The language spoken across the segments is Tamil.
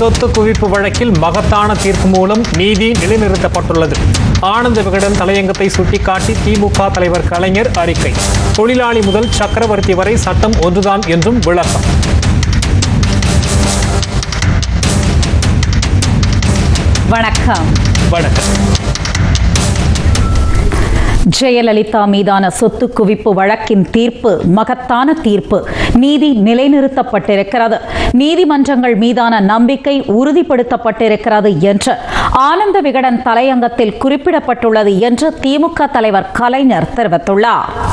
சொத்து குவிப்பு வழக்கில் மகத்தான தீர்ப்பு மூலம் நீதி நிலைநிறுத்தப்பட்டுள்ளது. ஆனந்த விகடன் தலையங்கத்தை சுட்டிக்காட்டி திமுக தலைவர் கலைஞர் அறிக்கை. தொழிலாளி முதல் சக்கரவர்த்தி வரை சட்டம் ஒன்றுதான் என்றும் விளக்கம். வணக்கம். வணக்கம். ஜெயலலிதா மீதான சொத்து குவிப்பு வழக்கின் தீர்ப்பு மகத்தான தீர்ப்பு நீதி நிலைநிறுத்தப்பட்டிருக்கிறது. நீதிமன்றங்கள் மீதான நம்பிக்கை உறுதிப்படுத்தப்பட்டிருக்கிறது என்று ஆனந்த விகடன் தலையங்கத்தில் குறிப்பிடப்பட்டுள்ளது என்று திமுக தலைவர் கலைஞர் தெரிவித்துள்ளார்.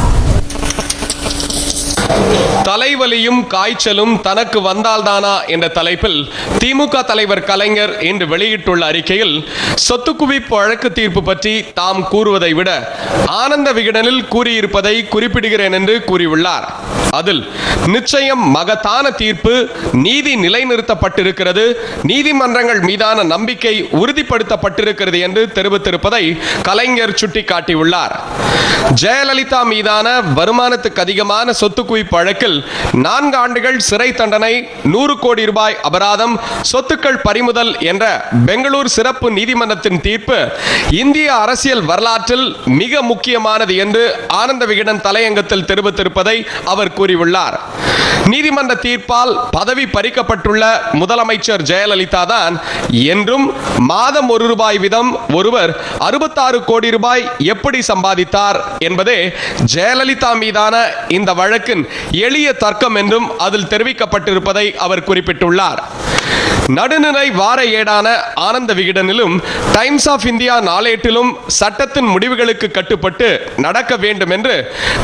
தலைவலியும் காய்ச்சலும் தனக்கு வந்தால்தானா என்ற தலைப்பில் திமுக தலைவர் கலைஞர் இன்று வெளியிட்டுள்ள அறிக்கையில் சொத்து குவிப்பு வழக்கு தீர்ப்பு பற்றி தாம் கூறுவதை விட ஆனந்த விகடனில் கூறியிருப்பதை குறிப்பிடுகிறேன் என்று கூறியுள்ளார். அதில் நிச்சயம் மகத்தான தீர்ப்பு நீதி நிலைநிறுத்தப்பட்டிருக்கிறது. நீதிமன்றங்கள் மீதான நம்பிக்கை உறுதிப்படுத்தப்பட்டிருக்கிறது என்று தெரிவித்திருப்பதை கலைஞர் சுட்டிக்காட்டியுள்ளார். ஜெயலலிதா மீதான வருமானத்துக்கு அதிகமான சொத்து குவிப்பு வழக்கில் நான்கு ஆண்டுகள் சிறை தண்டனை நூறு கோடி ரூபாய் அபராதம் சொத்துக்கள் பறிமுதல் என்ற பெங்களூர் சிறப்பு நீதிமன்றத்தின் தீர்ப்பு இந்திய அரசியல் வரலாற்றில் மிக முக்கியமானது என்று ஆனந்த விகடன் தலையங்கத்தில் தெரிவித்திருப்பதை அவர் கூறியுள்ளார். நீதிமன்ற தீர்ப்பால் பதவி பறிக்கப்பட்டுள்ள முதலமைச்சர் ஜெயலலிதா தான் என்றும் மாதம் ஒரு ரூபாய் வீதம் ஒருவர் அறுபத்தாறு கோடி ரூபாய் எப்படி சம்பாதித்தார் என்பதே ஜெயலலிதா மீதான இந்த வழக்கின் எளிய தர்க்கம் என்றும் அதில் தெரிவிக்கப்பட்டிருப்பதை அவர் குறிப்பிட்டுள்ளார். நடுநிலை வார ஏடான ஆனந்த விகடனிலும் டைம்ஸ் ஆஃப் இந்தியா நாளேட்டிலும் சட்டத்தின் முடிவுகளுக்கு கட்டுப்பட்டு நடக்க வேண்டும் என்று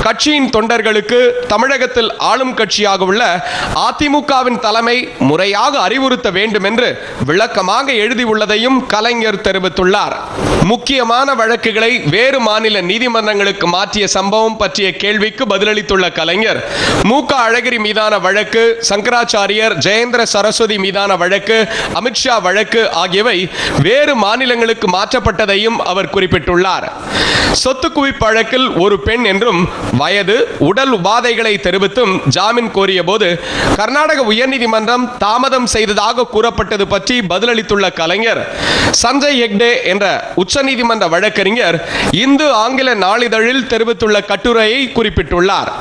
கட்சியின் தொண்டர்களுக்கு தமிழகத்தில் ஆளும் கட்சியாக உள்ள அதிமுகவின் தலைமை முறையாக அறிவுறுத்த வேண்டும் என்று விளக்கமாக எழுதியுள்ளதையும் கலைஞர் தெரிவித்துள்ளார். முக்கியமான வழக்குகளை வேறு மாநில நீதிமன்றங்களுக்கு மாற்றிய சம்பவம் பற்றிய கேள்விக்கு பதிலளித்துள்ள கலைஞர் மு க அழகிரி மீதான வழக்கு சங்கராச்சாரியர் ஜெயேந்திர சரஸ்வதி மீதான வழக்கு அமித்ஷா வழக்கு ஆகியவை வேறு மாநிலங்களுக்கு மாற்றப்பட்டதையும் அவர் குறிப்பிட்டுள்ளார். சொத்து குவிப்பு வழக்கில் ஒரு பெண் என்றும் வயது உடல் உபாதைகளை தெரிவித்தும் ஜாமீன் கோரிய போது கர்நாடக உயர்நீதிமன்றம் தாமதம் செய்ததாக கூறப்பட்டது பற்றி பதிலளித்துள்ள கலைஞர் சஞ்சய் ஹெக்டே என்ற உச்சநீதிமன்ற வழக்கறிஞர் இந்து ஆங்கில நாளிதழில் தெரிவித்துள்ள கட்டுரையை குறிப்பிட்டுள்ளார்.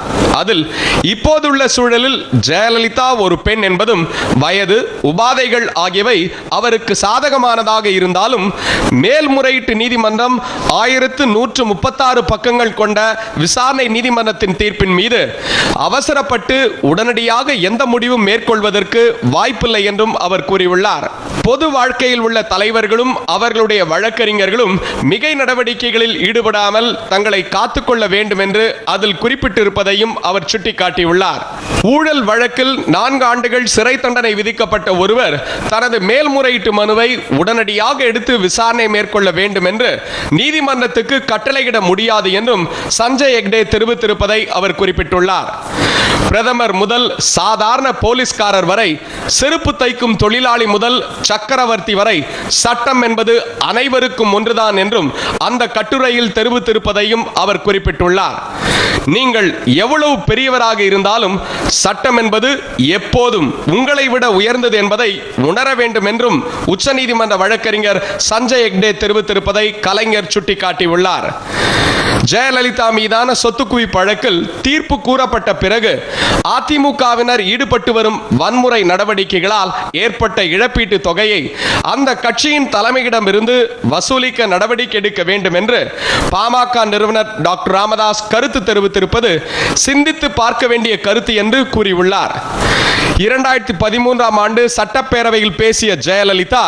அதில் இப்போதுள்ள சூழலில் ஜெயலலிதா ஒரு பெண் என்பதும் வயது உபாதைகள் ஆகியவை அவருக்கு சாதகமானதாக இருந்தாலும் மேல்முறையீட்டு நீதிமன்றம் ஆயிரத்து நூற்று முப்பத்தாறு பக்கங்கள் கொண்ட விசாரணை நீதிமன்றத்தின் தீர்ப்பின் மீது அவசரப்பட்டு உடனடியாக எந்த முடிவும் மேற்கொள்வதற்கு வாய்ப்பில்லை என்றும் அவர் கூறியுள்ளார். பொது வாழ்க்கையில் உள்ள தலைவர்களும் அவர்களுடைய வழக்கறிஞர்களும் மிகை நடவடிக்கைகளில் ஈடுபடாமல் தங்களை காத்துக்கொள்ள வேண்டும் என்று அதில் குறிப்பிட்டிருப்பதையும் அவர் சுட்டிக்காட்டியுள்ளார். ஊழல் வழக்கில் நான்கு ஆண்டுகள் சிறை தண்டனை விதிக்கப்பட்ட ஒருவர் தனது மேல்முறையீட்டு மனுவை உடனடியாக எடுத்து விசாரணை மேற்கொள்ள வேண்டும் என்று நீதிமன்றத்துக்கு கட்டளையிட முடியாது என்றும் சஞ்சய் ஹெக்டே தெரிவித்திருப்பதை அவர் குறிப்பிட்டுள்ளார். பிரதமர் முதல் சாதாரண போலீஸ்காரர் வரை செருப்பு தைக்கும் தொழிலாளி முதல் சக்கரவர்த்தி வரை சட்டம் என்பது அனைவருக்கும் ஒன்றுதான் என்றும் அந்த கட்டுரையில் தெரிவித்திருப்பதையும் அவர் குறிப்பிட்டுள்ளார். நீங்கள் எவ்வளவு பெரியவராக இருந்தாலும் சட்டம் என்பது எப்போதும் உங்களை விட உயர்ந்தது என்பதை உணர வேண்டும் என்றும் உச்சநீதிமன்ற வழக்கறிஞர் சஞ்சய் எக்டே தெரிவித்திருப்பதை கலைஞர் சுட்டிக்காட்டியுள்ளார். ஜெயலலிதா மீதான சொத்து குவிப்பு வழக்கில் தீர்ப்பு கூறப்பட்ட பிறகு அதிமுகவினர் ஈடுபட்டு வரும் வன்முறை நடவடிக்கைகளால் ஏற்பட்ட இழப்பீட்டு தொகையை அந்த கட்சியின் தலைமையிடமிருந்து வசூலிக்க நடவடிக்கை எடுக்க வேண்டும் என்று பாமக நிறுவனர் டாக்டர் ராமதாஸ் கருத்து தெரிவித்திருப்பது சிந்தித்து பார்க்க வேண்டிய கருத்து என்று கூறியுள்ளார். இரண்டாயிரத்தி பதிமூன்றாம் ஆண்டு சட்டப்பேரவை சட்டப்பேரவையில் பேசிய ஜெயலலிதா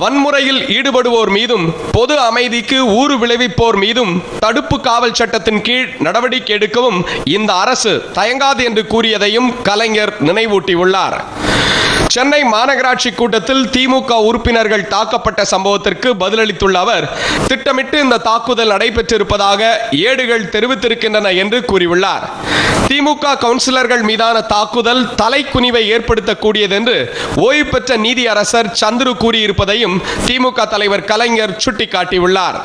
வன்முறையில் ஈடுபடுவோர் மீதும் பொது அமைதிக்கு ஊறு விளைவிப்போர் மீதும் தடுப்பு காவல் சட்டத்தின் கீழ் நடவடிக்கை எடுக்கவும் இந்த அரசு தயங்காது என்று கூறியதையும் கலைஞர் நினைவூட்டியுள்ளார். சென்னை மாநகராட்சி கூட்டத்தில் திமுக உறுப்பினர்கள் தாக்கப்பட்ட சம்பவத்திற்கு பதிலளித்துள்ள அவர் திட்டமிட்டு இந்த தாக்குதல் நடைபெற்றிருப்பதாக ஏடுகள் தெரிவித்திருக்கின்றன என்று கூறியுள்ளார். திமுக கவுன்சிலர்கள் மீதான தாக்குதல் தலைக்குனிவை ஏற்படுத்தக்கூடியது என்று ஓய்வு பெற்ற நீதியரசர் சந்துரு கூறியிருப்பதையும் திமுக தலைவர் கலைஞர் சுட்டிக்காட்டியுள்ளார்.